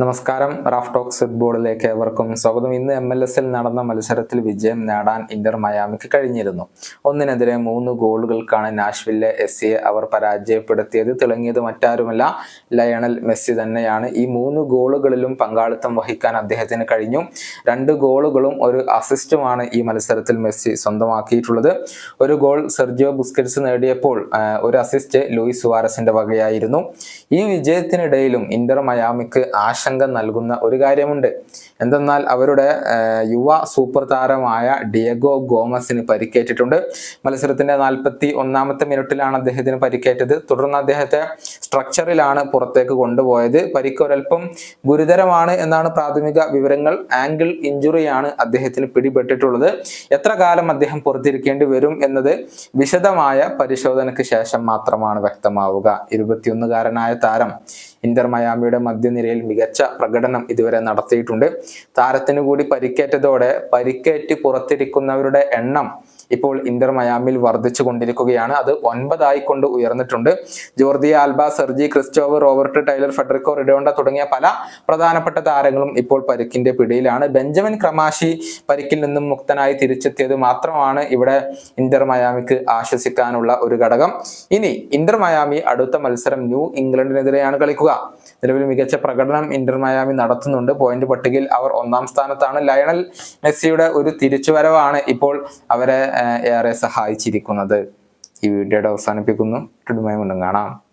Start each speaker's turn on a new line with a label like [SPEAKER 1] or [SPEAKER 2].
[SPEAKER 1] നമസ്കാരം. Raf talks ഫുട്ബോളിലേക്ക് ഏവർക്കും സ്വാഗതം. ഇന്ന് എം എൽ എസിൽ നടന്ന മത്സരത്തിൽ വിജയം നേടാൻ ഇന്റർ മയാമിക്ക് കഴിഞ്ഞിരുന്നു. ഒന്നിനെതിരെ മൂന്ന് ഗോളുകൾക്കാണ് നാഷ്വില്ലെ എസ്സിയെ അവർ പരാജയപ്പെടുത്തിയത്. തിളങ്ങിയത് മറ്റാരുമല്ല ലയണൽ മെസ്സി തന്നെയാണ്. ഈ മൂന്ന് ഗോളുകളിലും പങ്കാളിത്തം വഹിക്കാൻ അദ്ദേഹത്തിന് കഴിഞ്ഞു. രണ്ട് ഗോളുകളും ഒരു അസിസ്റ്റുമാണ് ഈ മത്സരത്തിൽ മെസ്സി സ്വന്തമാക്കിയിട്ടുള്ളത്. ഒരു ഗോൾ സെർജിയോ ബുസ്കറ്റ്സ് നേടിയപ്പോൾ ഒരു അസിസ്റ്റ് ലൂയിസ് സുവാരസിന്റെ വകയായിരുന്നു. ഈ വിജയത്തിനിടയിലും ഇന്റർ മയാമിക്ക് ആശങ്ക നൽകുന്ന ഒരു കാര്യമുണ്ട്. എന്തെന്നാൽ അവരുടെ യുവ സൂപ്പർ താരമായ ഡിയഗോ ഗോമസിന് പരിക്കേറ്റിട്ടുണ്ട്. മത്സരത്തിന്റെ നാൽപ്പത്തി ഒന്നാമത്തെ മിനിറ്റിലാണ് അദ്ദേഹത്തിന് പരിക്കേറ്റത്. തുടർന്ന് അദ്ദേഹത്തെ സ്ട്രക്ചറിലാണ് പുറത്തേക്ക് കൊണ്ടുപോയത്. പരിക്ക് ഒരൽപ്പം ഗുരുതരമാണ് എന്നാണ് പ്രാഥമിക വിവരങ്ങൾ. ആംഗിൾ ഇഞ്ചുറിയാണ് അദ്ദേഹത്തിന് പിടിപെട്ടിട്ടുള്ളത്. എത്ര കാലം അദ്ദേഹം പുറത്തിരിക്കേണ്ടി വരും എന്നത് വിശദമായ പരിശോധനയ്ക്ക് ശേഷം മാത്രമാണ് വ്യക്തമാവുക. ഇരുപത്തിയൊന്നുകാരനായ താരം ഇന്റർ മയാമിയുടെ മധ്യനിരയിൽ മികച്ച പ്രകടനം ഇതുവരെ നടത്തിയിട്ടുണ്ട്. താരത്തിന് കൂടി പരിക്കേറ്റതോടെ പരിക്കേറ്റ് പുറത്തിരിക്കുന്നവരുടെ എണ്ണം ഇപ്പോൾ ഇന്റർ മയാമിൽ വർദ്ധിച്ചു കൊണ്ടിരിക്കുകയാണ്. അത് ഒൻപതായി കൊണ്ട് ഉയർന്നിട്ടുണ്ട്. Jordi Alba Sergi Kristov Robert Tyler Federico Redondo തുടങ്ങിയ പല പ്രധാനപ്പെട്ട താരങ്ങളും ഇപ്പോൾ പരിക്കിന്റെ പിടിയിലാണ്. ബെഞ്ചമിൻ ക്രമാശി പരിക്കിൽ നിന്നും മുക്തനായി തിരിച്ചെത്തിയത് മാത്രമാണ് ഇവിടെ ഇന്റർ മയാമിക്ക് ആശ്വസിക്കാനുള്ള ഒരു ഘടകം. ഇനി ഇന്റർ മയാമി അടുത്ത മത്സരം ന്യൂ ഇംഗ്ലണ്ടിനെതിരെയാണ് കളിക്കുക. നിലവിൽ മികച്ച പ്രകടനം ഇന്റർ മയാമി നടത്തുന്നുണ്ട്. പോയിന്റ് പട്ടികയിൽ അവർ ഒന്നാം സ്ഥാനത്താണ്. ലയണൽ മെസ്സിയുടെ ഒരു തിരിച്ചുവരവാണ് ഇപ്പോൾ അവരെ ഏറെ സഹായിച്ചിരിക്കുന്നത്. ഈ വീഡിയോയുടെ അവസാനിപ്പിക്കുന്നു. കാണാം.